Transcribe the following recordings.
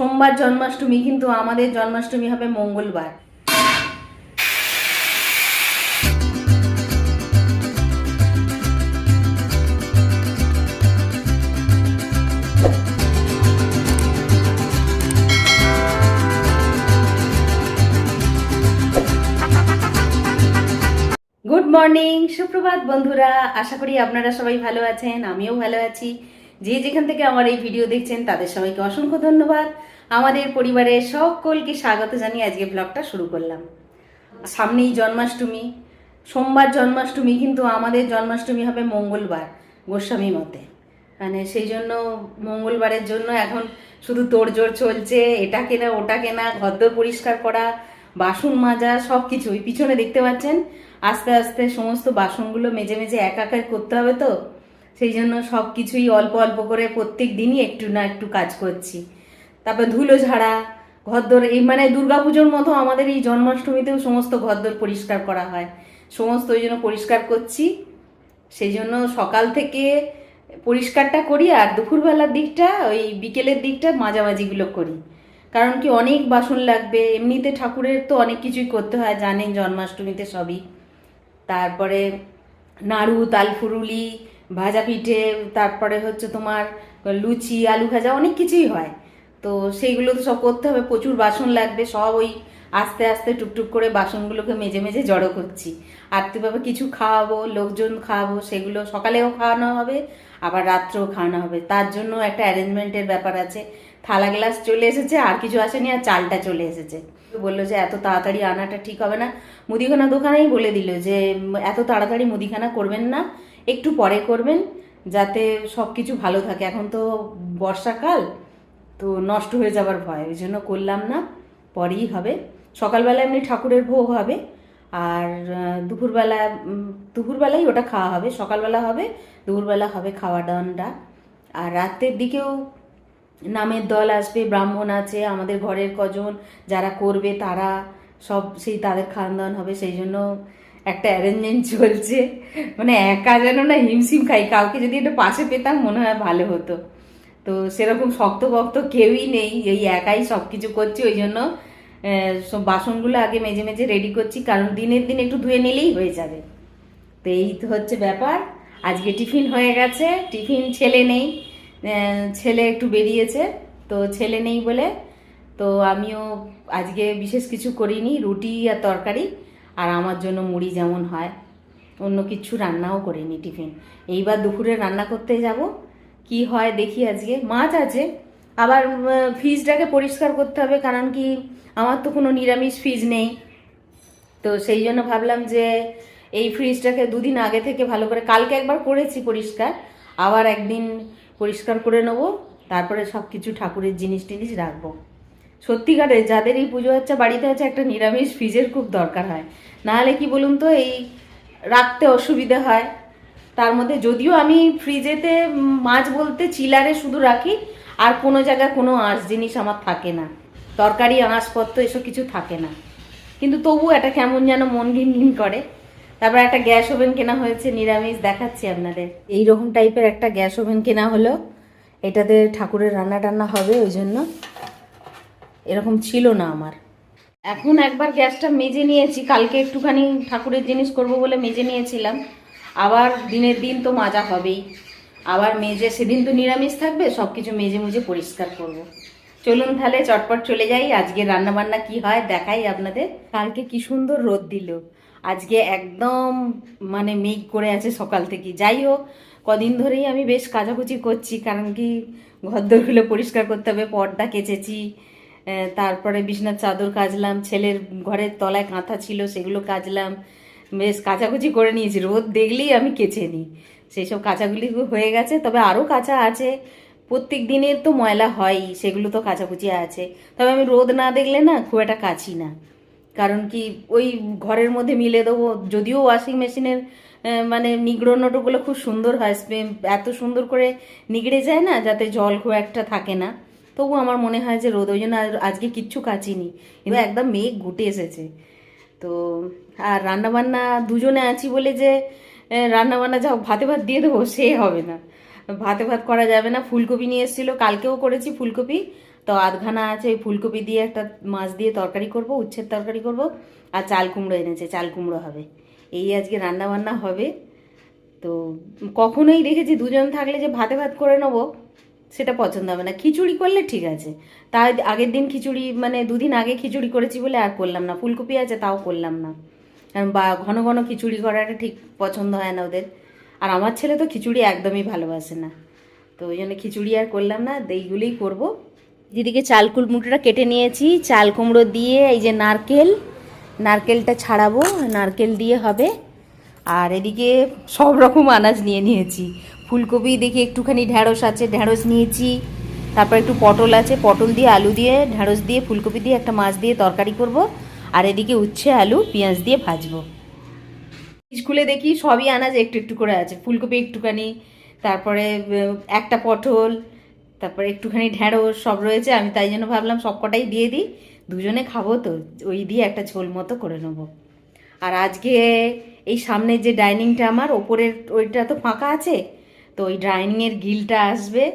সোমবার জন্মাষ্টমী, কিন্তু আমাদের জন্মাষ্টমী হবে মঙ্গলবার। গুড মর্নিং সুপ্রভাত বন্ধুরা। আশা করি আপনারা সবাই ভালো আছেন, আমিও ভালো আছি। যে যেখান থেকে আমার এই ভিডিও দেখছেন, তাদের সবাইকে অসংখ্য ধন্যবাদ। আমাদের পরিবারের সকলকে স্বাগত জানিয়ে আজকে ব্লগটা শুরু করলাম। সামনেই জন্মাষ্টমী। সোমবার জন্মাষ্টমী, কিন্তু আমাদের জন্মাষ্টমী হবে মঙ্গলবার গোস্বামী মতে। মানে সেই জন্য মঙ্গলবারের জন্য এখন শুধু তোড়জোড় চলছে, এটা কেনা, ওটা কেনা, ঘরদোর পরিষ্কার করা, বাসন মাজা সব কিছু ওই পিছনে দেখতে পাচ্ছেন, আস্তে আস্তে সমস্ত বাসনগুলো মেজে মেজে এক একাই করতে হবে তো? সেই জন্য সব কিছুই অল্প অল্প করে প্রত্যেক দিনই একটু না একটু কাজ করছি। তারপর ধুলো ঝাড়া, ঘরদোর, এই মানে দুর্গাপুজোর মতো আমাদের এই জন্মাষ্টমীতেও সমস্ত ঘরদোর পরিষ্কার করা হয়। সমস্ত ওই জন্য পরিষ্কার করছি। সেই জন্য সকাল থেকে পরিষ্কারটা করি আর দুপুরবেলার দিকটা, ওই বিকেলের দিকটা মাঝামাঝিগুলো করি। কারণ কি অনেক বাসন লাগবে, এমনিতে ঠাকুরের তো অনেক কিছুই করতে হয়, জানেন জন্মাষ্টমীতে সবই। তারপরে নাড়ু, তালফুরুলি ভাজা পিঠে তারপরে হচ্ছে তোমার লুচি, আলু ভাজা, অনেক কিছুই হয়। তো সেইগুলো তো সব করতে হবে, প্রচুর বাসন লাগবে, সব ওই আস্তে আস্তে টুকটুক করে বাসনগুলোকে মেজে মেজে জড়ো করছি। আর্থিকভাবে কিছু খাওয়াবো, লোকজন খাওয়াবো, সেগুলো সকালেও খাওয়ানো হবে, আবার রাত্রেও খাওয়ানো হবে। তার জন্য একটা অ্যারেঞ্জমেন্টের ব্যাপার আছে। থালা গ্লাস চলে এসেছে, আর কিছু আসেনি, আর চালটা চলে এসেছে। বলল যে এত তাড়াতাড়ি আনাটা ঠিক হবে না। মুদিখানা দোকানেই বলে দিল যে, এত তাড়াতাড়ি মুদিখানা করবেন না, একটু পরে করবেন, যাতে সব কিছু ভালো থাকে। এখন তো বর্ষাকাল তো নষ্ট হয়ে যাবার ভয় ওই জন্য করলাম না, পরেই হবে। সকালবেলা এমনি ঠাকুরের ভোগ হবে, আর দুপুরবেলা দুপুরবেলাই ওটা খাওয়া হবে, সকালবেলা হবে, দুপুরবেলা হবে খাওয়া দাওয়াটা। আর রাতের দিকেও নামের দল আসবে, ব্রাহ্মণ আছে, আমাদের ঘরের কজন, যারা করবে তারা সব সেই তাদের খাওয়ান দাওয়ান হবে, সেই জন্য একটা অ্যারেঞ্জমেন্ট চলছে। মানে একা যেন না হিমশিম খাই, কাউকে যদি একটু পাশে পেতাম মনে হয় ভালো হতো। তো সেরকম শক্ত বক্ত কেউই নেই, এই একাই সব কিছু করছি, ওই জন্য সব বাসনগুলো আগে মেজে মেজে রেডি করছি, কারণ দিনের দিন একটু ধুয়ে নিলেই হয়ে যাবে। তো এই তো হচ্ছে ব্যাপার। আজকে টিফিন হয়ে গেছে, টিফিন ছেলে নেই ছেলে একটু বেরিয়েছে, তো ছেলে নেই বলে, তো আমিও আজকে বিশেষ কিছু করিনি, রুটি আর তরকারি, আর আমার জন্য মুড়ি যেমন হয়, অন্য কিছু রান্নাও করিনি টিফিন। এইবার দুপুরে রান্না করতে যাব কি হয় দেখি আজকে। মাছ আছে। আবার ফ্রিজটাকে পরিষ্কার করতে হবে, কারণ কি আমার তো কোনো নিরামিষ ফ্রিজ নেই। তো সেই জন্য ভাবলাম যে এই ফ্রিজটাকে দুদিন আগে থেকে ভালো করে, কালকে একবার করেছি পরিষ্কার। আবার একদিন পরিষ্কার করে নেব। তারপরে সব কিছু ঠাকুরের জিনিস টিনিস রাখব। সত্যিকারে যাদের এই পুজো হচ্ছে বাড়িতে হচ্ছে একটা নিরামিষ ফ্রিজের খুব দরকার হয়। নাহলে কি বলুন তো, এই রাখতে অসুবিধা হয়। তার মধ্যে যদিও আমি ফ্রিজেতে মাছ বলতে চিলারে শুধু রাখি, আর কোনো জায়গায় কোনো আঁশ জিনিস আমার থাকে না। তরকারি, আঁশপত্র, এসব কিছু থাকে না। কিন্তু তবু একটা কেমন যেন মন ঘিন করে। তারপর একটা গ্যাস ওভেন কেনা হয়েছে, নিরামিষ, দেখাচ্ছি আপনাদের। এই রকম টাইপের একটা গ্যাস ওভেন কেনা হলো। এটাতে ঠাকুরের রান্না টান্না হবে, ওই জন্য। এরকম ছিল না আমার। এখন একবার গ্যাসটা মেজে নিয়েছি। কালকে একটুখানি ঠাকুরের জিনিস করব বলে মেজে নিয়েছিলাম। আবার দিনের দিন তো মাজা হবেই। আবার মেজে সেদিন তো নিরামিষ থাকবে সব কিছু মেজে মুজে পরিষ্কার করব। চলুন তাহলে চটপট চলে যাই আজকে রান্না বান্না কি হয় দেখাই আপনাদের। কালকে কি সুন্দর রোদ দিল। আজকে একদম মানে মেঘ করে আছে সকাল থেকে। যাই হোক, কদিন ধরেই আমি বেশ কাচাকুচি করছি, কারণ কি ঘরদোরগুলো পরিষ্কার করতে হবে, পর্দা কেচেছি তারপরে বিছনার চাদর কাচলাম, ছেলের ঘরের তলায় কাঁথা ছিল, সেগুলো কাচলাম বেশ কাচাকুচি করে নিয়েছি রোদ দেখলেই আমি কেচে নিই। সেই সব কাঁচাগুলি হয়ে গেছে তবে আরও কাঁচা আছে। প্রত্যেক দিনের তো ময়লা হয়ই সেগুলো তো কাচাকুচি আছে। তবে আমি রোদ না দেখলে না খুব একটা কাছি না। কারণ কি ওই ঘরের মধ্যে মিলে দেবো যদিও ওয়াশিং মেশিনের মানে নিগড়নোটোগুলো খুব সুন্দর হয় এত সুন্দর করে নিগড়ে যায় না যাতে জল খুব একটা থাকে না। তবু আমার মনে হয় যে রোদ ওই জন্য আর- আজকে কিচ্ছু কাচিনি। কিন্তু একদম মেঘ ঘুটে এসেছে। তো, আর রান্নাবান্না দুজনে আছি বলে যে রান্নাবান্না যা ভাতে ভাত দিয়ে দেবো, সে হবে না। ভাতে ভাত করা যাবে না, ফুলকপি নিয়ে এসেছিল, কালকেও করেছি ফুলকপি। তো আধখানা আছে, ওই ফুলকপি দিয়ে একটা মাছ দিয়ে তরকারি করব, উচ্ছের তরকারি করব, আর চাল কুমড়ো এনেছে, চাল কুমড়ো হবে। এই আজকে রান্না বান্না হবে। তো, কখনোই দেখেছি দুজন থাকলে যে ভাতে ভাত করে নেব সেটা পছন্দ হবে না। খিচুড়ি করলে ঠিক আছে। তাই আগের দিন খিচুড়ি মানে দুদিন আগে খিচুড়ি করেছি বলে আর করলাম না। ফুলকপি আছে তাও করলাম না। কারণ বা, ঘন ঘন খিচুড়ি করাটা ঠিক পছন্দ হয় না ওদের। আর আমার ছেলে তো খিচুড়ি একদমই ভালোবাসে না। তো ওই জন্য খিচুড়ি আর করলাম না। এইগুলোই করব। যেদিকে চাল কুমড়োটা কেটে নিয়েছি, চাল কুমড়ো দিয়ে এই যে নারকেল, নারকেলটা ছাড়াবো। নারকেল দিয়ে হবে। আর এদিকে সব রকম আনাজ নিয়ে নিয়েছি। ফুলকপি দেখি একটুখানি ঢ্যাঁড়স আছে ঢ্যাঁড়স নিয়েছি। তারপর একটু পটল আছে, পটল দিয়ে আলু দিয়ে ঢ্যাঁড়স দিয়ে, ফুলকপি দিয়ে একটা মাছ দিয়ে তরকারি করব। আর এদিকে উচ্ছে, আলু, পেঁয়াজ দিয়ে ভাজবো। স্কুলে দেখি সবই আনাজ একটু একটু করে আছে। ফুলকপি একটুখানি, তারপরে একটা পটল, তারপরে একটুখানি ঢ্যাঁড়স সব রয়েছে। আমি তাই জন্য ভাবলাম সব কটাই দিয়ে দিই। দুজনে খাব তো, ওই দিয়ে একটা ঝোল মতো করে নেব। আর আজকে এই সামনে যে ডাইনিংটা আমার, ওপরের ওইটা তো ফাঁকা আছে। তো ওই ডাইনিংয়ের গিলটা আসবে।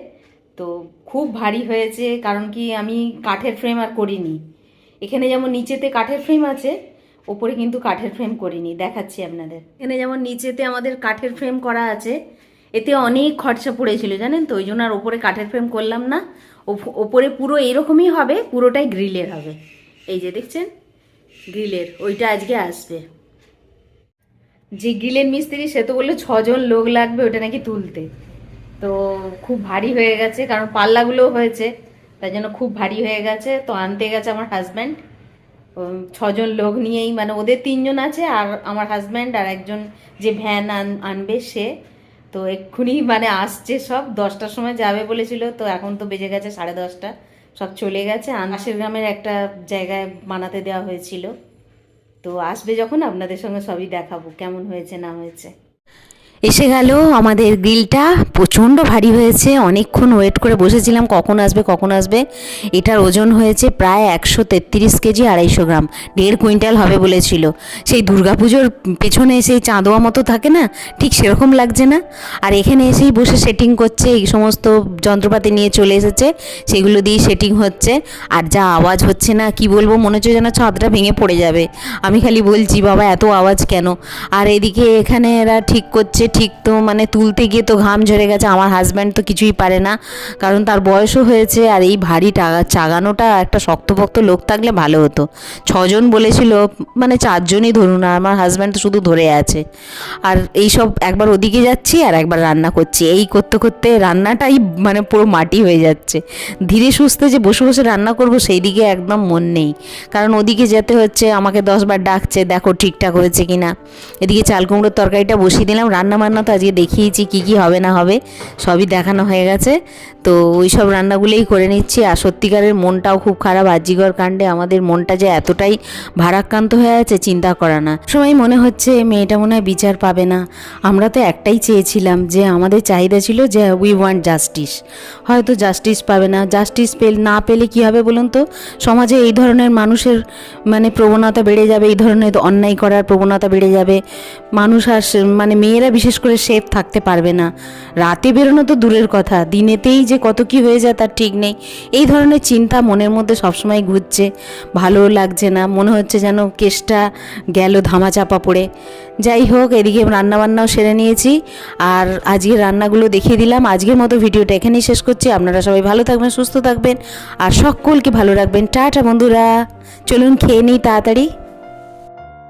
তো খুব ভারী হয়েছে, কারণ কি আমি কাঠের ফ্রেম আর করিনি। এখানে যেমন নিচেতে কাঠের ফ্রেম আছে, ওপরে কিন্তু কাঠের ফ্রেম করিনি। দেখাচ্ছি আপনাদের। এখানে যেমন নিচেতে আমাদের কাঠের ফ্রেম করা আছে, এতে অনেক খরচা পড়েছিল, জানেন তো? ওই জন্য আর ওপরে কাঠের ফ্রেম করলাম না। ওপ- ওপরে পুরো এরকমই হবে, পুরোটাই গ্রিলের হবে। এই যে দেখছেন? গ্রিলের ওইটা আজকে আসবে। যে গ্রিলের মিস্ত্রি, সে তো বলল ছজন লোক লাগবে ওটা নাকি তুলতে। তো খুব ভারী হয়ে গেছে, কারণ পাল্লাগুলোও হয়েছে, তাই জন্য খুব ভারী হয়ে গেছে। তো আনতে গেছে আমার হাজব্যান্ড ছজন লোক নিয়েই মানে ওদের তিনজন আছে আর আমার হাজব্যান্ড আর একজন যে ভ্যান আন, আনবে সে। তো এক্ষুনি মানে আসছে সব, দশটার সময় যাবে বলেছিল, তো এখন তো বেজে গেছে সাড়ে দশটা। সব চলে গেছে। আনাসের গ্রামের একটা জায়গায় বানাতে দেওয়া হয়েছিল। তো আসবে যখন আপনাদের সঙ্গে সবই দেখাবো কেমন হয়েছে না হয়েছে। এসে গেল। আমাদের গ্রিলটা প্রচণ্ড ভারী হয়েছে। অনেকক্ষণ ওয়েট করে বসেছিলাম, কখন আসবে কখন আসবে। এটার ওজন হয়েছে প্রায় একশো তেত্রিশ কেজি, আড়াইশো গ্রাম। দেড় কুইন্টাল হবে বলেছিল। সেই দুর্গাপুজোর পেছনে সেই চাঁদোয়া মতো থাকে না, ঠিক সেরকম লাগছে না। আর এখানে এসেই বসে সেটিং করছে, এই সমস্ত যন্ত্রপাতি নিয়ে চলে এসেছে। সেগুলো দিয়ে সেটিং হচ্ছে। আর যা আওয়াজ হচ্ছে না, কি বলব, মনে হচ্ছে যেন ছাদটা ভেঙে পড়ে যাবে। আমি খালি বলছি, বাবা, এত আওয়াজ কেন? আর এদিকে এখানে এরা ঠিক করছে ঠিক তো মানে তুলতে গিয়ে তো ঘাম ঝরে গেছে, আমার হাজব্যান্ড তো কিছুই পারে না। কারণ তার বয়সও হয়েছে আর এই ভারী টাগা চাগানোটা একটা শক্তপোক্ত লোক থাকলে ভালো হতো। ছজন বলেছিল মানে চারজনই ধরুন, আর আমার হাজব্যান্ড তো শুধু ধরে আছে। আর এই সব একবার ওদিকে যাচ্ছি আর একবার রান্না করছি। এই করতে করতে রান্নাটাই মানে পুরো মাটি হয়ে যাচ্ছে। ধীরে সুস্থে যে বসে বসে রান্না করব, সেই দিকে একদম মন নেই। কারণ ওদিকে যেতে হচ্ছে, আমাকে দশবার ডাকছে, দেখো ঠিকঠাক হয়েছে কি না এদিকে চাল কুমড়োর তরকারিটা বসিয়ে দিলাম, রান্না বান্না তো আজকে দেখিয়েছি কি কি হবে না হবে, সবই দেখানো হয়ে গেছে। তো ওই সব রান্নাগুলোই করে নিচ্ছি। আর সত্যিকারের মনটাও খুব খারাপ। আজিগর কাণ্ডে আমাদের মনটা যে এতটাই ভারাক্রান্ত হয়ে আছে, চিন্তা করা না। সময় মনে হচ্ছে, মেয়েটা মনে হয় বিচার পাবে না। আমরা তো একটাই চেয়েছিলাম যে আমাদের চাহিদা ছিল যে উই ওয়ান্ট জাস্টিস হয়তো জাস্টিস পাবে না। জাস্টিস পেল, না পেলে কি হবে বলুন তো? সমাজে এই ধরনের মানুষের মানে প্রবণতা বেড়ে যাবে, এই ধরনের অন্যায় করার প্রবণতা বেড়ে যাবে। মানুষ আর মানে মেয়েরা বিশেষ করে সেফ থাকতে পারবে না। রাতে বেরোনো তো দূরের কথা। দিনেতেই যে কত কি হয়ে যায় তার ঠিক নেই। এই ধরনের চিন্তা মনের মধ্যে সবসময় ঘুরছে। ভালো লাগছে না। মনে হচ্ছে যেন কেসটা গেল ধামাচাপা পড়ে। যাই হোক, এদিকে রান্নাবান্নাও সেরে নিয়েছি। আর আজকের রান্নাগুলো দেখিয়ে দিলাম। আজকের মতো ভিডিওটা এখানেই শেষ করছি। আপনারা সবাই ভালো থাকবেন, সুস্থ থাকবেন। আর সকলকে ভালো রাখবেন। টাটা, বন্ধুরা। চলুন খেয়ে নিই তাড়াতাড়ি।